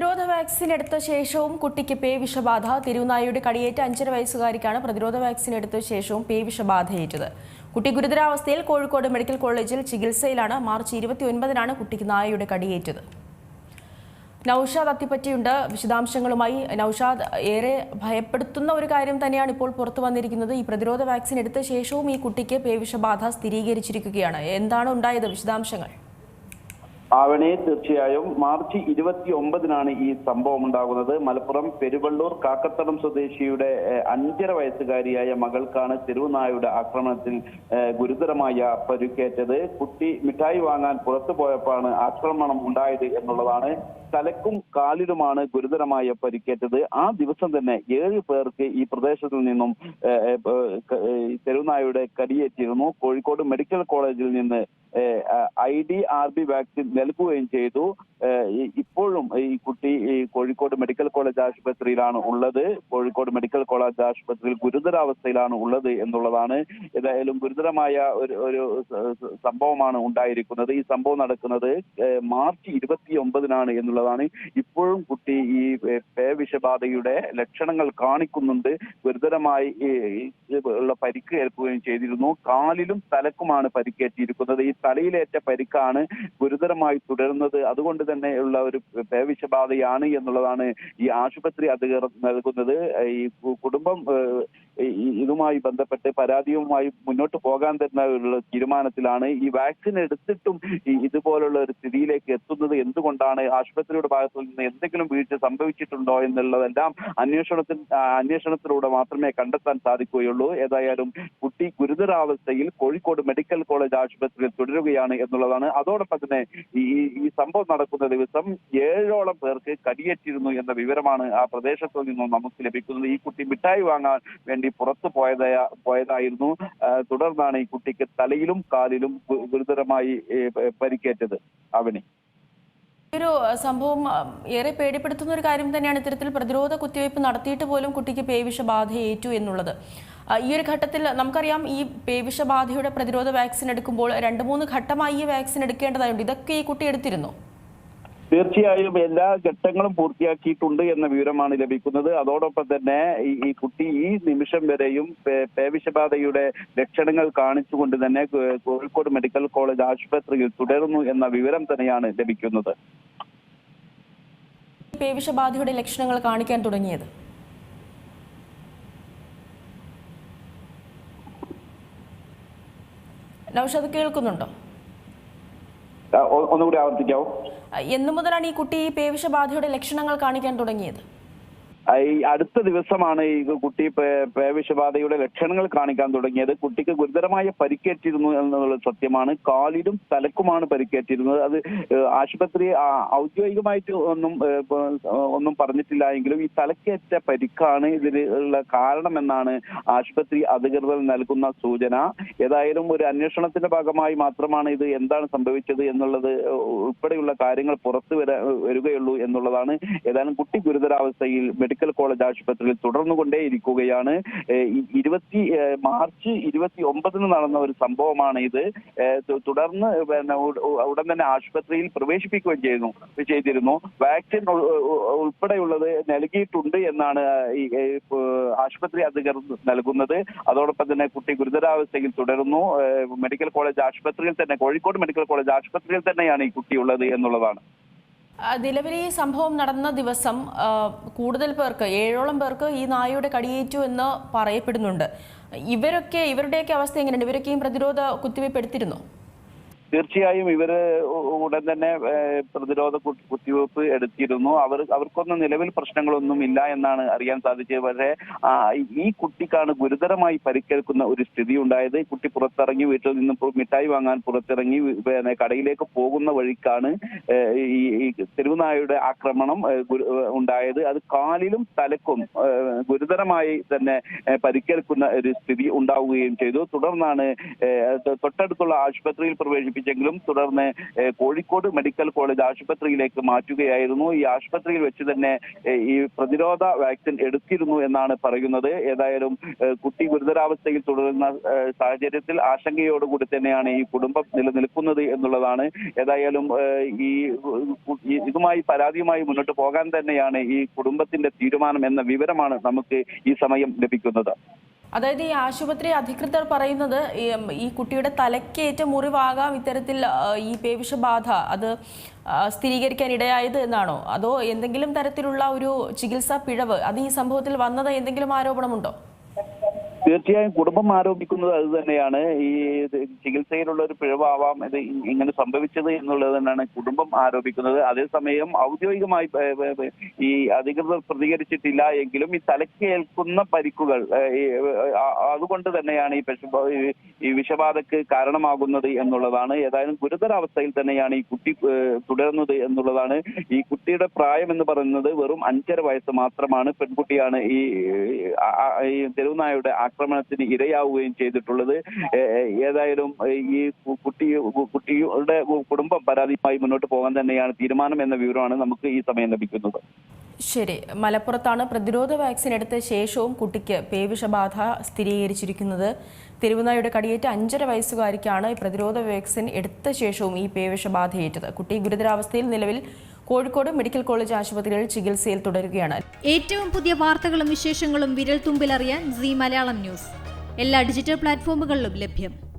പ്രതിരോധ വാക്സിൻ എടുത്ത ശേഷവും കുട്ടിക്ക് പേ വിഷബാധ. തിരുവനായിയുടെ കടിയേറ്റ അഞ്ചര വയസ്സുകാരിക്കാണ് പ്രതിരോധ വാക്സിൻ എടുത്ത ശേഷവും പേ വിഷബാധയേറ്റത്. കുട്ടി ഗുരുതരാവസ്ഥയിൽ കോഴിക്കോട് മെഡിക്കൽ കോളേജിൽ ചികിത്സയിലാണ് മാർച്ച് ഇരുപത്തി ഒൻപതിനാണ് കുട്ടിക്ക് നായയുടെ കടിയേറ്റത്. നൌഷാദ് അത്തിപ്പറ്റിയുണ്ട്. വിശദാംശങ്ങളുമായി നൌഷാദ് ഏറെ ഭയപ്പെടുത്തുന്ന ഒരു കാര്യം തന്നെയാണ് ഇപ്പോൾ പുറത്തു വന്നിരിക്കുന്നത്. ഈ പ്രതിരോധ വാക്സിൻ എടുത്ത ശേഷവും ഈ കുട്ടിക്ക് പേവിഷബാധ സ്ഥിരീകരിച്ചിരിക്കുകയാണ്. എന്താണ് ഉണ്ടായത്? വിശദാംശങ്ങൾ. ആവണി തീർച്ചയായും. മാർച്ച് ഇരുപത്തി ഒമ്പതിനാണ് ഈ സംഭവം ഉണ്ടാകുന്നത് മലപ്പുറം പെരുവള്ളൂർ കാക്കത്തടം സ്വദേശിയുടെ അഞ്ചര വയസ്സുകാരിയായ മകൾക്കാണ് തെരുവുനായുടെ ആക്രമണത്തിൽ ഗുരുതരമായ പരുക്കേറ്റത്. കുട്ടി മിഠായി വാങ്ങാൻ പുറത്തു പോയപ്പോഴാണ് ആക്രമണം ഉണ്ടായത് എന്നുള്ളതാണ്. തലക്കും കാലിലുമാണ് ഗുരുതരമായ പരിക്കേറ്റത്. ആ ദിവസം തന്നെ ഏഴ് പേർക്ക് ഈ പ്രദേശത്തു നിന്നും തെരുവുനായുടെ കടിയേറ്റിരുന്നു. കോഴിക്കോട് മെഡിക്കൽ കോളേജിൽ നിന്ന് I D R B vaccine നൽകുകയും ചെയ്തു. ഇപ്പോഴും ഈ കുട്ടി ഈ കോഴിക്കോട് മെഡിക്കൽ കോളേജ് ആശുപത്രിയിലാണ് ഉള്ളത്. കോഴിക്കോട് മെഡിക്കൽ കോളേജ് ആശുപത്രിയിൽ ഗുരുതരാവസ്ഥയിലാണ് ഉള്ളത് എന്നുള്ളതാണ്. ഏതായാലും ഗുരുതരമായ ഒരു ഒരു സംഭവമാണ് ഉണ്ടായിരിക്കുന്നത്. ഈ സംഭവം നടക്കുന്നത് മാർച്ച് ഇരുപത്തി ഒമ്പതിനാണ് എന്നുള്ളതാണ്. ഇപ്പോഴും കുട്ടി ഈ പേവിഷബാധയുടെ ലക്ഷണങ്ങൾ കാണിക്കുന്നുണ്ട്. ഗുരുതരമായി ഉള്ള പരിക്ക് ഏൽക്കുകയും ചെയ്തിരുന്നു. കാലിലും തലക്കുമാണ് പരിക്കേറ്റിയിരിക്കുന്നത് ഈ തലയിലേറ്റ പരിക്കാണ് ഗുരുതരമായി തുടരുന്നത് അതുകൊണ്ട് തന്നെ ഉള്ള ഒരു പേവിഷബാധയാണ് എന്നുള്ളതാണ് ഈ ആശുപത്രി അധികൃതർ നൽകുന്നത്. ഈ കുടുംബം ഇതുമായി ബന്ധപ്പെട്ട് പരാതിയുമായി മുന്നോട്ട് പോകാൻ തന്നെ ഉള്ള തീരുമാനത്തിലാണ് ഈ വാക്സിൻ എടുത്തിട്ടും ഇതുപോലുള്ള ഒരു സ്ഥിതിയിലേക്ക് എത്തുന്നത് എന്തുകൊണ്ടാണ്? ആശുപത്രിയുടെ ഭാഗത്തു നിന്ന് എന്തെങ്കിലും വീഴ്ച സംഭവിച്ചിട്ടുണ്ടോ എന്നുള്ളതെല്ലാം അന്വേഷണത്തിൽ അന്വേഷണത്തിലൂടെ മാത്രമേ കണ്ടെത്താൻ സാധിക്കുകയുള്ളൂ. ഏതായാലും കുട്ടി ഗുരുതരാവസ്ഥയിൽ കോഴിക്കോട് മെഡിക്കൽ കോളേജ് ആശുപത്രിയിൽ തുടരുകയാണ് എന്നുള്ളതാണ്. അതോടൊപ്പം തന്നെ ഈ ഈ- സംഭവം നടക്കുന്ന ദിവസം ഏഴോളം പേർക്ക് കടിയേറ്റിരുന്നു എന്ന വിവരമാണ് ആ പ്രദേശത്തു നിന്നും നമുക്ക് ലഭിക്കുന്നത്. ഈ കുട്ടി മിഠായി വാങ്ങാൻ വേണ്ടി പുറത്തു പോയതായ പോയതായിരുന്നു. തുടർന്നാണ് ഈ കുട്ടിക്ക് തലയിലും കാലിലും ഗുരുതരമായി പരിക്കേറ്റത് അവനി. ഒരു സംഭവം ഏറെ പേടിപ്പെടുത്തുന്ന ഒരു കാര്യം തന്നെയാണ് ഇത്തരത്തിൽ പ്രതിരോധ കുത്തിവയ്പ് നടത്തിയിട്ട് പോലും കുട്ടിക്ക് പേവിഷബാധ ഏറ്റു എന്നുള്ളത് ഈ ഒരു ഘട്ടത്തിൽ നമുക്കറിയാം ഈ പേവിഷബാധയുടെ പ്രതിരോധ വാക്സിൻ എടുക്കുമ്പോൾ രണ്ട് മൂന്ന് ഘട്ടമായി ഈ വാക്സിൻ എടുക്കേണ്ടതായുണ്ട്. ഇതൊക്കെ ഈ കുട്ടി എടുത്തിരുന്നു? തീർച്ചയായും എല്ലാ ഘട്ടങ്ങളും പൂർത്തിയാക്കിയിട്ടുണ്ട് എന്ന വിവരമാണ് ലഭിക്കുന്നത്. അതോടൊപ്പം തന്നെ ഈ കുട്ടി ഈ നിമിഷം വരെയും പേവിഷബാധയുടെ ലക്ഷണങ്ങൾ കാണിച്ചുകൊണ്ട് തന്നെ കോഴിക്കോട് മെഡിക്കൽ കോളേജ് ആശുപത്രിയിൽ തുടരുന്നു എന്ന വിവരം തന്നെയാണ് ലഭിക്കുന്നത്. പേവിഷബാധയുടെ ലക്ഷണങ്ങൾ കാണിക്കാൻ തുടങ്ങിയത്? നൗഷത് കേൾക്കുന്നുണ്ടോ? ഒന്നുകൂടി ആവർത്തിക്കാവോ? എന്നു മുതലാണ് ഈ കുട്ടി പേവിഷബാധയുടെ ലക്ഷണങ്ങൾ കാണിക്കാൻ തുടങ്ങിയത്. ഈ അടുത്ത ദിവസമാണ് ഈ കുട്ടി പേവിഷബാധയുടെ ലക്ഷണങ്ങൾ കാണിക്കാൻ തുടങ്ങിയത്. കുട്ടിക്ക് ഗുരുതരമായ പരിക്കേറ്റിരുന്നു എന്നുള്ള സത്യമാണ്. കാലിലും തലക്കുമാണ് പരിക്കേറ്റിരുന്നത്. അത് ആശുപത്രി ഔദ്യോഗികമായിട്ട് ഒന്നും ഒന്നും പറഞ്ഞിട്ടില്ല എങ്കിലും ഈ തലക്കേറ്റ പരിക്കാണ് ഇതിലുള്ള കാരണമെന്നാണ് ആശുപത്രി അധികൃതർ നൽകുന്ന സൂചന. ഏതായാലും ഒരു അന്വേഷണത്തിന്റെ ഭാഗമായി മാത്രമാണ് ഇത് എന്താണ് സംഭവിച്ചത് എന്നുള്ളത് ഉൾപ്പെടെയുള്ള കാര്യങ്ങൾ പുറത്തു വരാ വരികയുള്ളൂ എന്നുള്ളതാണ്. ഏതായാലും കുട്ടി ഗുരുതരാവസ്ഥയിൽ മെഡിക്കൽ കോളേജ് ആശുപത്രിയിൽ തുടർന്നുകൊണ്ടേയിരിക്കുകയാണ്. ഇരുപത്തി മാർച്ച് ഇരുപത്തി ഒമ്പതിന് നടന്ന ഒരു സംഭവമാണ് ഇത്. തുടർന്ന് ഉടൻ തന്നെ ആശുപത്രിയിൽ പ്രവേശിപ്പിക്കുകയും ചെയ്യുന്നു ചെയ്തിരുന്നു. വാക്സിൻ ഉൾ- ഉൾ- ഉൾപ്പെടെയുള്ളത് നൽകിയിട്ടുണ്ട് എന്നാണ് ആശുപത്രി അധികൃതർ നൽകുന്നത്. അതോടൊപ്പം തന്നെ കുട്ടി ഗുരുതരാവസ്ഥയിൽ തുടരുന്നു. മെഡിക്കൽ കോളേജ് ആശുപത്രിയിൽ തന്നെ കോഴിക്കോട് മെഡിക്കൽ കോളേജ് ആശുപത്രിയിൽ തന്നെയാണ് ഈ കുട്ടിയുള്ളത് എന്നുള്ളതാണ്. നിലവിൽ ഈ സംഭവം നടന്ന ദിവസം കൂടുതൽ പേർക്ക് ഏഴോളം പേർക്ക് ഈ നായയുടെ കടിയേറ്റു എന്ന് പറയപ്പെടുന്നുണ്ട്. ഇവരൊക്കെ ഇവരുടെയൊക്കെ അവസ്ഥ എങ്ങനെയുണ്ട്? ഇവരൊക്കെയും പ്രതിരോധ കുത്തിവയ്പ് എടുത്തിരുന്നു? തീർച്ചയായും ഇവർ ഉ- ഉടൻ തന്നെ പ്രതിരോധ കുത്തിവയ്പ്പ് എടുത്തിരുന്നു. അവർ അവർക്കൊന്നും നിലവിൽ പ്രശ്നങ്ങളൊന്നും ഇല്ല എന്നാണ് അറിയാൻ സാധിച്ചത്. പക്ഷേ ഈ കുട്ടിക്കാണ് ഗുരുതരമായി പരിക്കേൽക്കുന്ന ഒരു സ്ഥിതി ഉണ്ടായത്. കുട്ടി പുറത്തിറങ്ങി വീട്ടിൽ നിന്ന് മിഠായി വാങ്ങാൻ പുറത്തിറങ്ങി പിന്നെ കടയിലേക്ക് പോകുന്ന വഴിക്കാണ് ഈ തെരുവുനായയുടെ ആക്രമണം ഉണ്ടായത്. അത് കാലിലും തലക്കും ഗുരുതരമായി തന്നെ പരിക്കേൽക്കുന്ന ഒരു സ്ഥിതി ഉണ്ടാവുകയും ചെയ്തു. തുടർന്നാണ് തൊട്ടടുത്തുള്ള ആശുപത്രിയിൽ പ്രവേശിപ്പിച്ചു പ്രവേശിപ്പിച്ചെങ്കിലും തുടർന്ന് കോഴിക്കോട് മെഡിക്കൽ കോളേജ് ആശുപത്രിയിലേക്ക് മാറ്റുകയായിരുന്നു. ഈ ആശുപത്രിയിൽ വെച്ച് തന്നെ ഈ പ്രതിരോധ വാക്സിൻ എടുത്തിരുന്നു എന്നാണ് പറയുന്നത്. ഏതായാലും കുട്ടി ഗുരുതരാവസ്ഥയിൽ തുടരുന്ന സാഹചര്യത്തിൽ ആശങ്കയോടുകൂടി തന്നെയാണ് ഈ കുടുംബം നിലനിൽക്കുന്നത് എന്നുള്ളതാണ്. ഏതായാലും ഈ ഇതുമായി പരാതിയുമായി മുന്നോട്ട് പോകാൻ തന്നെയാണ് ഈ കുടുംബത്തിന്റെ തീരുമാനം എന്ന വിവരമാണ് നമുക്ക് ഈ സമയം ലഭിക്കുന്നത്. അതായത് ഈ ആശുപത്രി അധികൃതർ പറയുന്നത് ഈ, കുട്ടിയുടെ തലക്കേറ്റ മുറിവാകാം ഇത്തരത്തിൽ ഈ പേവിഷബാധ. അത് സ്ഥിരീകരിക്കാൻ ഇടയായത് എന്നാണോ? അതോ എന്തെങ്കിലും തരത്തിലുള്ള ഒരു ചികിത്സാ പിഴവ്? അത് ഈ സംഭവത്തിൽ വന്നത് എന്തെങ്കിലും ആരോപണമുണ്ടോ? തീർച്ചയായും കുടുംബം ആരോപിക്കുന്നത് അത് തന്നെയാണ്. ഈ ചികിത്സയിലുള്ള ഒരു പിഴവാവാം ഇത് ഇങ്ങനെ സംഭവിച്ചത് എന്നുള്ളത് തന്നെയാണ് കുടുംബം ആരോപിക്കുന്നത്. അതേസമയം ഔദ്യോഗികമായി ഈ അധികൃതർ പ്രതികരിച്ചിട്ടില്ല എങ്കിലും ഈ തലക്കേൽക്കുന്ന പരിക്കുകൾ അതുകൊണ്ട് തന്നെയാണ് ഈ പശു ഈ- വിഷബാധക്ക് കാരണമാകുന്നത് എന്നുള്ളതാണ്. ഏതായാലും ഗുരുതരാവസ്ഥയിൽ തന്നെയാണ് ഈ കുട്ടി തുടരുന്നത് എന്നുള്ളതാണ്. ഈ കുട്ടിയുടെ പ്രായം എന്ന് പറയുന്നത് വെറും അഞ്ചര വയസ്സ് മാത്രമാണ് പെൺകുട്ടിയാണ് ഈ തെരുവുനായുടെ ആക്രമണത്തിന് ഇരയാവുകയും ചെയ്തിട്ടുള്ളത്. ഏതായാലും ഈ കുട്ടി കുട്ടിയുടെ കുടുംബം പരാതിയുമായി മുന്നോട്ട് പോകാൻ തന്നെയാണ് തീരുമാനം എന്ന വിവരമാണ് നമുക്ക് ഈ സമയം ലഭിക്കുന്നത്. ശരി. മലപ്പുറത്താണ് പ്രതിരോധ വാക്സിൻ എടുത്ത ശേഷവും കുട്ടിക്ക് പേവിഷബാധ സ്ഥിരീകരിച്ചിരിക്കുന്നത്. തിരുവനായുടെ കടിയേറ്റ അഞ്ചര വയസ്സുകാരിക്കാണ് ഈ പ്രതിരോധ വാക്സിൻ എടുത്ത ശേഷവും ഈ പേവിഷബാധയേറ്റത്. കുട്ടി ഗുരുതരാവസ്ഥയിൽ നിലവിൽ കോഴിക്കോട് മെഡിക്കൽ കോളേജ് ആശുപത്രിയിൽ ചികിത്സയിൽ തുടരുകയാണ്. ഏറ്റവും പുതിയ വാർത്തകളും വിശേഷങ്ങളും വിരൽ തുമ്പിലറിയാൻ സി മലയാളം ന്യൂസ്. എല്ലാ ഡിജിറ്റൽ പ്ലാറ്റ്ഫോമുകളിലും ലഭ്യം.